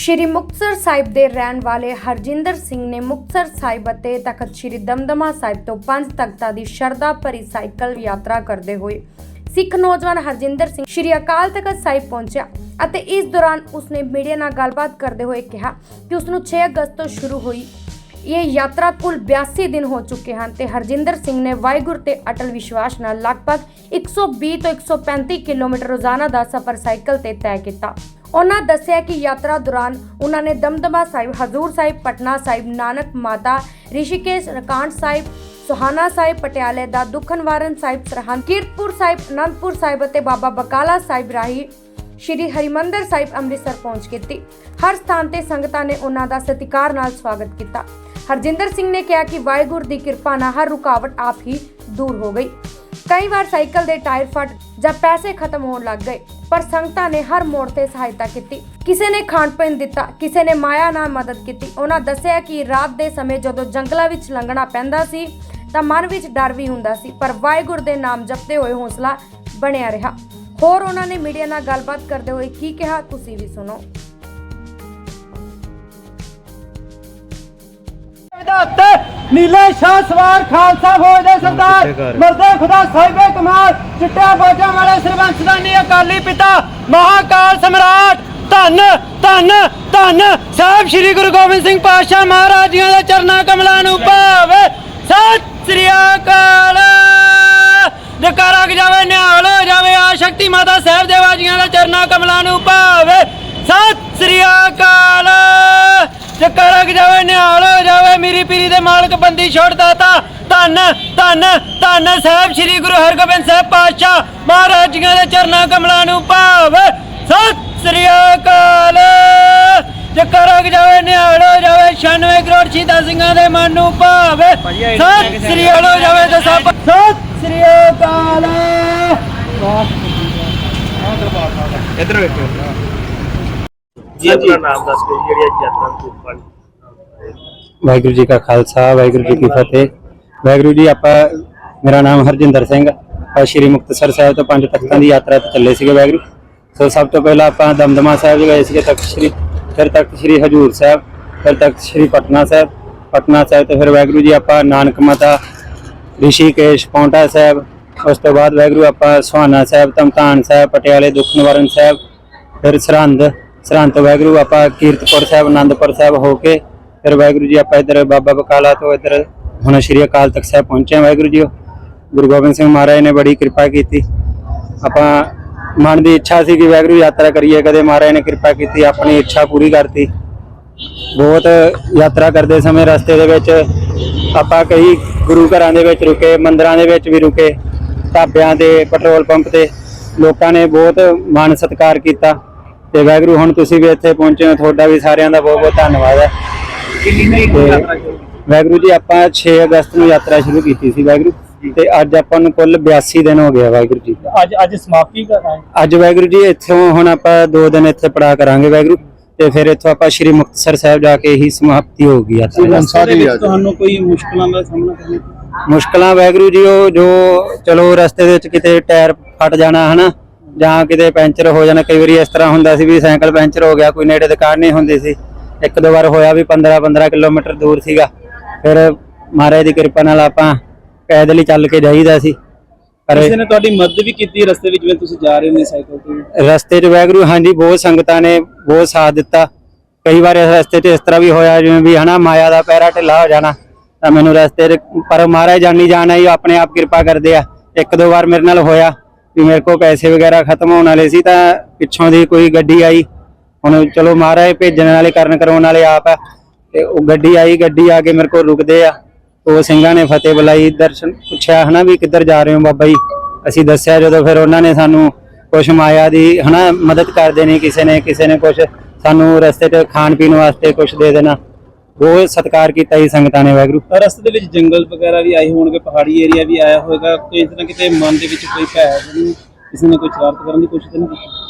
ਸ਼੍ਰੀ ਮੁਕਤਸਰ ਸਾਹਿਬ ਦੇ ਰਹਿਣ ਵਾਲੇ ਹਰਜਿੰਦਰ ਸਿੰਘ ਨੇ ਮੁਕਤਸਰ ਸਾਹਿਬ ਅਤੇ ਤਖਤ ਸ਼੍ਰੀ ਦਮਦਮਾ ਸਾਹਿਬ ਤੋਂ ਪੰਜ ਤਖਤਾਂ ਦੀ ਸ਼ਰਧਾ ਭਰੀ ਸਾਈਕਲ ਯਾਤਰਾ ਕਰਦੇ ਹੋਏ ਸਿੱਖ ਨੌਜਵਾਨ ਹਰਜਿੰਦਰ ਸਿੰਘ ਸ਼੍ਰੀ ਅਕਾਲ ਤਖਤ ਸਾਹਿਬ ਪਹੁੰਚਿਆ ਅਤੇ ਇਸ ਦੌਰਾਨ ਉਸਨੇ ਮੀਡੀਆ ਨਾਲ ਗੱਲਬਾਤ ਕਰਦੇ ਹੋਏ ਕਿਹਾ ਕਿ ਉਸ ਨੂੰ 6 ਅਗਸਤ ਤੋਂ ਸ਼ੁਰੂ ਹੋਈ ਇਹ ਯਾਤਰਾ ਕੁੱਲ 82 ਦਿਨ ਹੋ ਚੁੱਕੇ ਹਨ ਤੇ ਹਰਜਿੰਦਰ ਸਿੰਘ ਨੇ ਵਾਹਿਗੁਰੂ ਤੇ ਅਟਲ ਵਿਸ਼ਵਾਸ ਨਾਲ ਲਗਭਗ 120 ਤੋਂ 135 ਕਿਲੋਮੀਟਰ ਰੋਜ਼ਾਨਾ ਦਾ ਸਫ਼ਰ ਸਾਈਕਲ ਤੇ ਤੈਅ ਕੀਤਾ। ਉਹਨਾਂ ਦੱਸਿਆ ਕਿ ਯਾਤਰਾ ਦੌਰਾਨ ਉਹਨਾਂ ਨੇ ਦਮਦਮਾ ਸਾਹਿਬ, ਹਜ਼ੂਰ ਸਾਹਿਬ, ਪਟਨਾ ਸਾਹਿਬ, ਨਾਨਕ ਮਾਤਾ, ਰਿਸ਼ੀਕੇਸ਼, ਰਕਾਂਟ ਸਾਹਿਬ, ਸੁਹਾਨਾ ਸਾਹਿਬ, ਪਟਿਆਲੇ ਦਾ ਦੁਖਨਵਾਰਨ ਸਾਹਿਬ, ਸਰਹੰਦ, ਕੀਰਤਪੁਰ ਸਾਹਿਬ, ਅਨੰਦਪੁਰ ਸਾਹਿਬ ਅਤੇ ਬਾਬਾ ਬਕਾਲਾ ਸਾਹਿਬ ਰਾਹੀਂ ਸ਼੍ਰੀ ਹਰਿਮੰਦਰ ਸਾਹਿਬ ਅੰਮ੍ਰਿਤਸਰ ਪਹੁੰਚ ਕੀਤੀ। ਹਰ ਸਥਾਨ ਤੇ ਸੰਗਤਾਂ ਨੇ ਉਹਨਾਂ ਦਾ ਸਤਿਕਾਰ ਨਾਲ ਸਵਾਗਤ ਕੀਤਾ। ਹਰਜਿੰਦਰ ਸਿੰਘ ਨੇ ਕਿਹਾ ਕਿ ਵਾਹਿਗੁਰੂ ਦੀ ਕਿਰਪਾ ਨਾਲ ਹਰ ਰੁਕਾਵਟ ਆਪ ਹੀ ਦੂਰ ਹੋ ਗਈ। ਕਈ ਵਾਰ ਸਾਈਕਲ ਦੇ ਟਾਇਰ ਫਟ ਜਾਂ ਪੈਸੇ ਖਤਮ ਹੋਣ ਲੱਗ ਗਏ। ਪਰ ਸੰਗਤਾਂ ਨੇ ਹਰ ਮੋੜ ਤੇ ਸਹਾਇਤਾ ਕੀਤੀ। ਕਿਸੇ ਨੇ ਖਾਣ ਪੀਣ ਦਿੱਤਾ, ਕਿਸੇ ਨੇ ਮਾਇਆ ਨਾਲ ਮਦਦ ਕੀਤੀ। ਉਹਨਾਂ ਦੱਸਿਆ ਕਿ ਰਾਤ ਦੇ ਸਮੇਂ ਜਦੋਂ ਜੰਗਲਾਂ ਵਿੱਚ ਲੰਘਣਾ ਪੈਂਦਾ ਸੀ, ਤਾਂ ਮਨ ਵਿੱਚ ਡਰ ਵੀ ਹੁੰਦਾ ਸੀ, ਪਰ ਵਾਹਿਗੁਰੂ ਦੇ ਨਾਮ ਜਪਦੇ ਹੋਏ ਹੌਸਲਾ ਬਣਿਆ ਰਿਹਾ। ਹੋਰ ਉਹਨਾਂ ਨੇ ਮੀਡੀਆ ਨਾਲ ਗੱਲਬਾਤ ਕਰਦੇ ਹੋਏ ਕੀ ਕਿਹਾ, ਤੁਸੀਂ ਵੀ ਸੁਣੋ। ਵਿਦਤ ਨੀਲੇ ਸ਼ਾਹ ਸਵਾਰ ਖਾਲਸਾ ਫੌਜ ਦੇ ਸਰਦਾਰ ਮਰਦੇ ਖੁਦਾ ਸਾਹਿਬੇ ਕਮਾਲ ਚਿੱਟਾ ਬਾਜਾਂ ਵਾਲੇ ਸਰਬੰਸਦਾਨੀ ਅਕਾਲੀ ਪਿਤਾ ਮਹਾਕਾਲ ਸਮਰਾਟ ਧੰਨ ਧੰਨ ਧੰਨ ਸਾਹਿਬ ਸ੍ਰੀ ਗੁਰੂ ਗੋਬਿੰਦ ਸਿੰਘ ਪਾਤਸ਼ਾਹ ਮਹਾਰਾਜ ਜੀਆਂ ਦੇ ਚਰਨਾਂ ਕਮਲਾਂ ਨੂੰ ਭਾਵੇ। ਸਤਿ ਸ੍ਰੀ ਅਕਾਲ। ਜਕਾਰਾ ਕਿ ਜਾਵੇ ਨਿਹਾਲ ਹੋ ਜਾਵੇ ਆ ਸ਼ਕਤੀ ਮਾਤਾ ਸਾਹਿਬ ਦੇਵਾ ਜੀਆਂ ਦੇ ਚਰਨਾਂ ਕਮਲਾਂ ਨੂੰ ਭਾਵੇ। ਸਤਿ ਸ੍ਰੀ ਅਕਾਲ। ਜਕਾਰਾ ਕਿ ਜਾਵੇ ਨਿਹਾਲ ਹੋ ਜਾਵੇ ਮੇਰੀ ਪੀਰੀ ਦੇ ਮਾਲਕ ਬੰਦੀ ਛੋੜ ਦਾਤਾ ਧੰਨ ਧੰਨ ਧੰਨ ਸਾਹਿਬ ਸ੍ਰੀ ਗੁਰੂ ਹਰਗੋਬਿੰਦ ਸਾਹਿਬ ਪਾਤਸ਼ਾਹ ਮਹਾਰਾਜ ਜੀਆਂ ਦੇ ਚਰਨਾਂ ਕਮਲਾਂ ਨੂੰ ਭਾਵੇ। ਸਤਿ ਸ੍ਰੀ ਅਕਾਲ। ਜਕਾਰਾ ਕਿ ਜਾਵੇ ਨਿਹਾਲ ਜਾਵੇ 96 ਕਰੋੜ ਸ਼ਹੀਦਾਂ ਸਿੰਘਾਂ ਦੇ ਮਨ ਨੂੰ ਭਾਵੇ। ਸਤਿ ਸ੍ਰੀ ਅਕਾਲ ਹੋ ਜਾਵੇ ਤੇ ਸਭ ਸਤਿ ਸ੍ਰੀ ਅਕਾਲ। ਇੱਧਰ ਵੇਖੋ। ਜੀ ਆਪਣਾ ਨਾਮ ਦੱਸ ਕੇ ਜਿਹੜੀ ਯਾਤਰਾ ਨੂੰ ਪਾਣੀ। ਵਾਹਿਗੁਰੂ ਜੀ ਕਾ ਖਾਲਸਾ ਵਾਹਿਗੁਰੂ ਜੀ ਕੀ ਫਤਿਹ ਵਾਹਿਗੁਰੂ ਜੀ ਆਪਾਂ ਮੇਰਾ ਨਾਮ ਹਰਜਿੰਦਰ ਸਿੰਘ ਆਪਾਂ ਸ਼੍ਰੀ ਮੁਕਤਸਰ ਸਾਹਿਬ ਤੋਂ ਪੰਜ ਤਖਤਾਂ ਦੀ ਯਾਤਰਾ ਤੇ ਚੱਲੇ ਸੀਗੇ ਵਾਹਿਗੁਰੂ ਸੋ ਸਭ ਤੋਂ ਪਹਿਲਾਂ ਆਪਾਂ ਦਮਦਮਾ ਸਾਹਿਬ ਗਏ ਸੀਗੇ ਤਖਤ ਸ਼੍ਰੀ ਫਿਰ ਤਖਤ ਸ਼੍ਰੀ ਹਜੂਰ ਸਾਹਿਬ ਫਿਰ ਤਖਤ ਸ਼੍ਰੀ ਪਟਨਾ ਸਾਹਿਬ ਪਟਨਾ ਸਾਹਿਬ ਤੋਂ ਫਿਰ ਵਾਹਿਗੁਰੂ ਜੀ ਆਪਾਂ ਨਾਨਕ ਮਾਤਾ ਰਿਸ਼ੀਕੇਸ਼ ਪੌਂਟਾ ਸਾਹਿਬ ਉਸ ਤੋਂ ਬਾਅਦ ਵਾਹਿਗੁਰੂ ਆਪਾਂ ਸੁਹਾਨਾ ਸਾਹਿਬ ਤਮਤਾਨ ਸਾਹਿਬ ਪਟਿਆਲੇ ਦੁੱਖ ਨਿਵਾਰਨ ਸਾਹਿਬ ਫਿਰ ਸਰਹੰਦ ਸਰਹੰਦ ਤੋਂ ਵਾਹਿਗੁਰੂ ਆਪਾਂ ਕੀਰਤਪੁਰ ਸਾਹਿਬ ਆਨੰਦਪੁਰ ਸਾਹਿਬ ਹੋ ਕੇ ਫਿਰ ਵਾਹਿਗੁਰੂ ਜੀ, ਆਪਾਂ ਇੱਧਰ ਬਾਬਾ ਬਕਾਲਾ ਤੋਂ ਇੱਧਰ ਹੁਣ ਸ਼੍ਰੀ ਅਕਾਲ ਤਖਤ ਸਾਹਿਬ ਪਹੁੰਚੇ ਹਾਂ ਵਾਹਿਗੁਰੂ ਜੀ ਗੁਰੂ ਗੋਬਿੰਦ ਸਿੰਘ ਮਹਾਰਾਜ ਨੇ ਬੜੀ ਕਿਰਪਾ ਕੀਤੀ। ਆਪਾਂ ਮਨ ਦੀ ਇੱਛਾ ਸੀ ਕਿ ਵਾਹਿਗੁਰੂ ਯਾਤਰਾ ਕਰੀਏ, ਕਦੇ ਮਹਾਰਾਜ ਨੇ ਕਿਰਪਾ ਕੀਤੀ, ਆਪਣੀ ਇੱਛਾ ਪੂਰੀ ਕਰਤੀ। ਬਹੁਤ ਯਾਤਰਾ ਕਰਦੇ ਸਮੇਂ ਰਸਤੇ ਦੇ ਵਿੱਚ ਆਪਾਂ ਕਈ ਗੁਰੂ ਘਰਾਂ ਦੇ ਵਿੱਚ ਰੁਕੇ, ਮੰਦਰਾਂ ਦੇ ਵਿੱਚ ਵੀ ਰੁਕੇ, ਢਾਬਿਆਂ ਤੇ, ਪੈਟਰੋਲ ਪੰਪ ਤੇ ਲੋਕਾਂ ਨੇ ਬਹੁਤ ਮਾਣ ਸਤਿਕਾਰ ਕੀਤਾ। ਤੇ ਵਾਹਿਗੁਰੂ, ਹੁਣ ਤੁਸੀਂ ਵੀ ਇੱਥੇ ਪਹੁੰਚੇ ਹੋ, ਤੁਹਾਡਾ ਵੀ ਸਾਰਿਆਂ ਦਾ ਬਹੁਤ ਬਹੁਤ ਧੰਨਵਾਦ ਹੈ। ਕਿੰਨੀ ਤਰੀਕ ਨੂੰ ਯਾਤਰਾ ਸ਼ੁਰੂ ਵਾਹਿਗੁਰੂ ਜੀ ਆਪਾਂ 6 ਅਗਸਤ ਨੂੰ ਯਾਤਰਾ ਸ਼ੁਰੂ ਕੀਤੀ ਸੀ ਵਾਹਿਗੁਰੂ ਤੇ ਅੱਜ ਆਪਾਂ ਨੂੰ ਕੁੱਲ 82 ਦਿਨ ਹੋ ਗਿਆ ਵਾਹਿਗੁਰੂ ਜੀ। ਅੱਜ ਅੱਜ ਸਮਾਪਤੀ ਕਰਨਾ ਹੈ। ਅੱਜ ਵਾਹਿਗੁਰੂ ਜੀ ਇੱਥੋਂ ਹੁਣ ਆਪਾਂ 2 ਦਿਨ ਇੱਥੇ ਪੜਾ ਕਰਾਂਗੇ ਵਾਹਿਗੁਰੂ ਤੇ ਫਿਰ ਇੱਥੋਂ ਆਪਾਂ ਸ਼੍ਰੀ ਮੁਕਤਸਰ ਸਾਹਿਬ ਜਾ ਕੇ ਹੀ ਸਮਾਪਤੀ ਹੋਊਗੀ ਯਾਤਰਾ। ਦੇ ਵਿੱਚ ਤੁਹਾਨੂੰ ਕੋਈ ਮੁਸ਼ਕਲਾਂ ਦਾ ਸਾਹਮਣਾ ਕਰਨਾ ਪਿਆ? ਮੁਸ਼ਕਲਾਂ ਵਾਹਿਗੁਰੂ ਜੀ ਉਹ ਜੋ ਚਲੋ ਰਸਤੇ ਦੇ ਵਿੱਚ ਕਿਤੇ ਟਾਇਰ ਫਟ ਜਾਣਾ ਹਨਾ ਜਾਂ ਕਿਤੇ ਪੈਂਚਰ ਹੋ ਜਾਣਾ ਕਈ ਵਾਰੀ ਇਸ ਤਰ੍ਹਾਂ ਹੁੰਦਾ ਸੀ ਵੀ ਸਾਈਕਲ ਪੈਂਚਰ ਹੋ ਗਿਆ ਕੋਈ ਨੇੜੇ ਦੁਕਾਨ ਨਹੀਂ ਹੁੰਦੀ ਸੀ। ਇੱਕ ਦੋ ਵਾਰ ਹੋਇਆ ਵੀ 15 15 ਕਿਲੋਮੀਟਰ ਦੂਰ ਸੀਗਾ। ਫਿਰ ਮਹਾਰਾਜ ਦੀ ਕਿਰਪਾ ਨਾਲ ਆਪਾਂ ਪੈਦਲ ਹੀ ਚੱਲ ਕੇ ਜਾਈਦਾ ਸੀ। ਪਰ ਕਿਸੇ ਨੇ ਤੁਹਾਡੀ ਮਦਦ ਵੀ ਕੀਤੀ ਰਸਤੇ ਵਿੱਚ ਜਿਵੇਂ ਤੁਸੀਂ ਜਾ ਰਹੇ ਹੋ ਸਾਈਕਲ ਤੇ ਰਸਤੇ 'ਚ ਵਾਹਿਗੁਰੂ ਹਾਂਜੀ ਬਹੁਤ ਸੰਗਤਾਂ ਨੇ ਬਹੁਤ ਸਾਥ ਦਿੱਤਾ। ਕਈ ਵਾਰ ਰਸਤੇ 'ਚ ਇਸ ਤਰ੍ਹਾਂ ਵੀ ਹੋਇਆ ਜਿਵੇਂ ਵੀ ਹਨਾ ਮਾਇਆ ਦਾ ਪੈਰਾ ਢਿੱਲਾ ਹੋ ਜਾਣਾ ਤਾਂ ਮੈਨੂੰ ਰਸਤੇ 'ਚ ਪਰ ਮਹਾਰਾਜ ਜਾਨੀ ਜਾਣਾ ਹੀ ਆਪਣੇ ਆਪ ਕਿਰਪਾ ਕਰਦੇ ਆ। ਇੱਕ ਦੋ ਵਾਰ ਮੇਰੇ ਨਾਲ ਹੋਇਆ ਵੀ ਮੇਰੇ ਕੋਲ ਪੈਸੇ ਵਗੈਰਾ ਖਤਮ ਹੋਣ ਵਾਲੇ ਸੀ ਤਾਂ ਪਿੱਛੋਂ ਦੀ ਕੋਈ ਗੱਡੀ ਆਈ। ਹੁਣ ਚਲੋ ਮਹਾਰਾਜ ਭੇਜਣ ਵਾਲੇ ਕਰਨ ਕਰਾਉਣ ਵਾਲੇ ਆਪ ਆ। ਤੇ ਉਹ ਗੱਡੀ ਆਈ, ਗੱਡੀ ਆ ਕੇ ਮੇਰੇ ਕੋਲ ਰੁਕਦੇ ਆ। ਉਹ ਸਿੰਘਾਂ ਨੇ ਫਤਿਹ ਬੁਲਾਈ, ਦਰਸ਼ਨ ਪੁੱਛਿਆ, ਹਨਾ ਵੀ ਕਿੱਧਰ ਜਾ ਰਹੇ ਹੋ ਬਾਬਾ ਜੀ? ਅਸੀਂ ਦੱਸਿਆ ਜਦੋਂ ਫਿਰ ਉਹਨਾਂ ਨੇ ਸਾਨੂੰ ਕੁਛ ਮਾਇਆ ਦੀ, ਹਨਾ, ਮਦਦ ਕਰਦੇ ਨੇ ਕਿਸੇ ਨੇ ਕਿਸੇ ਨੇ ਕੁਛ ਸਾਨੂੰ ਰਸਤੇ 'ਚ ਖਾਣ ਪੀਣ ਵਾਸਤੇ ਕੁਛ ਦੇ ਦੇਣਾ। ਬਹੁਤ ਸਤਿਕਾਰ ਕੀਤਾ ਜੀ ਸੰਗਤਾਂ ਨੇ ਵਾਹਿਗੁਰੂ। ਰਸਤੇ ਦੇ ਵਿੱਚ ਜੰਗਲ ਵਗੈਰਾ ਵੀ ਆਏ ਹੋਣਗੇ, ਪਹਾੜੀ ਏਰੀਆ ਵੀ ਆਇਆ ਹੋਵੇਗਾ। ਕਿਸੇ ਨਾ ਕਿਤੇ ਮਨ ਦੇ ਵਿੱਚ ਕੋਈ ਭੈ ਕਿਸੇ ਨੇ ਕੋਈ ਸ਼ਰਾਰਤ ਕਰਨ ਦੀ ਕੋਸ਼ਿਸ਼ ਤਾਂ ਨਹੀਂ ਕੀਤੀ?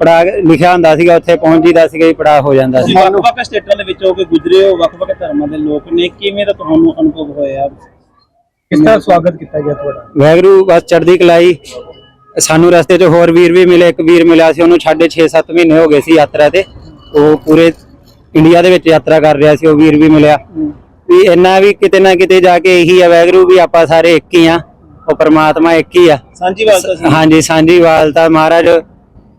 ਪੜਾ ਲਿਖਿਆ ਹੁੰਦਾ ਸੀਗਾ ਉੱਥੇ ਪਹੁੰਚ ਜੀਦਾ ਸੀਗਾ ਜੀ ਪੜਾ ਹੋ ਜਾਂਦਾ ਸੀ। ਤੁਸੀਂ ਵੱਖ-ਵੱਖ ਸਟੇਟਾਂ ਦੇ ਵਿੱਚੋਂ ਕੇ ਗੁਜ਼ਰੇ ਹੋ ਵੱਖ-ਵੱਖ ਧਰਮਾਂ ਦੇ ਲੋਕ ਨੇ ਕਿਵੇਂ ਦਾ ਤੁਹਾਨੂੰ ਅਨੁਭਵ ਹੋਇਆ? ਕਿਸ ਤਰ੍ਹਾਂ ਸਵਾਗਤ ਕੀਤਾ ਗਿਆ ਤੁਹਾਡਾ? ਵਾਹਿਗੁਰੂ ਬਸ ਚੜ੍ਹਦੀ ਕਲਾਈ। ਸਾਨੂੰ ਰਸਤੇ 'ਚ ਹੋਰ ਵੀਰ ਵੀ ਮਿਲੇ ਇੱਕ ਵੀਰ ਮਿਲਿਆ ਸੀ ਉਹਨੂੰ ਛੱਡੇ 6-7 ਮਹੀਨੇ ਹੋ ਗਏ ਸੀ ਯਾਤਰਾ ਤੇ। ਉਹ ਪੂਰੇ ਇੰਡੀਆ ਦੇ ਵਿੱਚ ਯਾਤਰਾ ਕਰ ਰਿਹਾ ਸੀ ਉਹ ਵੀਰ ਵੀ ਮਿਲਿਆ। ਵੀ ਇੰਨਾ ਵੀ ਕਿਤੇ ਨਾ ਕਿਤੇ ਜਾ ਕੇ ਇਹੀ ਆ ਵਾਹਿਗੁਰੂ ਵੀ ਆਪਾਂ ਸਾਰੇ ਇੱਕ ਹੀ ਆ। ਉਹ ਪ੍ਰਮਾਤਮਾ ਇੱਕ ਹੀ ਆ। ਸਾਂਝੀ ਵਾਲਤਾ ਸੀ। ਹਾਂਜੀ ਸਾਂਝੀ ਵਾਲਤਾ ਮਹਾਰਾਜ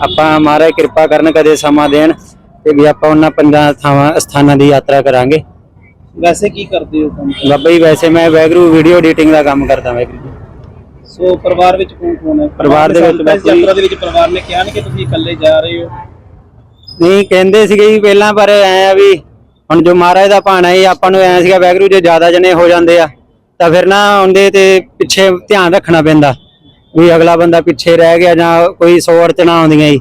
ਆਪਾਂ ਮਹਾਰਾਜ ਕਿਰਪਾ ਕਰਨ ਕਦੇ ਸਮਾਂ ਦੇਣ ਤੇ ਵੀ ਆਪਾਂ ਉਹਨਾਂ ਪੰਜਾਂ ਥਾਵਾਂ ਸਥਾਨਾਂ ਦੀ ਯਾਤਰਾ ਕਰਾਂਗੇ। ਵੈਸੇ ਕੀ ਕਰਦੇ ਹੋ ਕੰਮ? ਬਾਬਾ ਜੀ ਵੈਸੇ ਮੈਂ ਵਾਹਿਗੁਰੂ ਵੀਡੀਓ ਐਡੀਟਿੰਗ ਦਾ ਕੰਮ ਕਰਦਾ ਵਾਹਿਗੁਰੂ ਜੀ। ਸੋ ਪਰਿਵਾਰ ਵਿੱਚ ਕੌਣ ਕੌਣ ਹੈ? ਪਰਿਵਾਰ ਦੇ ਵਿੱਚ ਜੀ- ਯਾਤਰਾ ਦੇ ਵਿੱਚ ਪਰਿਵਾਰ ਨੇ ਕਿਹਾ ਨਹੀਂ ਕਿ ਤੁਸੀਂ ਇਕੱਲੇ ਜਾ ਰਹੇ ਹੋ। ਨਹੀਂ ਕਹਿੰਦੇ ਸੀਗੇ ਜੀ ਪਹਿਲਾਂ ਪਰ ਐ ਆ ਵੀ ਹੁਣ ਜੋ ਮਹਾਰਾਜ ਦਾ ਭਾਣਾ ਹੈ ਆਪਾਂ ਨੂੰ ਐ ਸੀਗਾ ਵੈਗਰੂ ਜੇ ਜ਼ਿਆਦਾ ਜਣੇ ਹੋ ਜਾਂਦੇ ਆ ਤਾਂ ਫਿਰ ਨਾ ਉਹਦੇ ਤੇ ਪਿੱਛੇ ਧਿਆਨ ਰੱਖਣਾ ਪੈਂਦਾ। ਵੀ ਅਗਲਾ ਬੰਦਾ ਪਿੱਛੇ ਰਹਿ ਗਿਆ ਜਾਂ ਕੋਈ ਸੌ ਅੜਚਣਾ ਆਉਂਦੀਆਂ ਜੀ।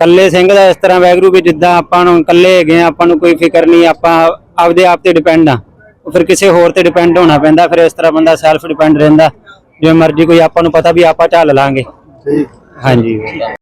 ਕੱਲੇ ਸਿੰਘ ਦਾ ਇਸ ਤਰ੍ਹਾਂ ਵੈਗਰੂ ਵੀ ਜਿੱਦਾਂ ਆਪਾਂ ਨੂੰ ਕੱਲੇ ਹੈਗੇ ਆ ਆਪਾਂ ਨੂੰ ਕੋਈ ਫਿਕਰ ਨਹੀਂ ਆਪਾਂ ਆਪਦੇ ਆਪ ਤੇ ਡਿਪੈਂਡ ਆ। ਫਿਰ ਕਿਸੇ ਹੋਰ ਤੇ ਡਿਪੈਂਡ ਹੋਣਾ ਪੈਂਦਾ ਫਿਰ ਇਸ ਤਰ੍ਹਾਂ ਬੰਦਾ ਸੈਲਫ ਡਿਪੈਂਡ ਰਹਿੰਦਾ। ਜਿਵੇਂ ਮਰਜ਼ੀ ਕੋਈ ਆਪਾਂ ਨੂੰ ਪਤਾ ਵੀ ਆਪਾਂ ਝੱਲ ਲਾਂਗੇ। ਹਾਂਜੀ।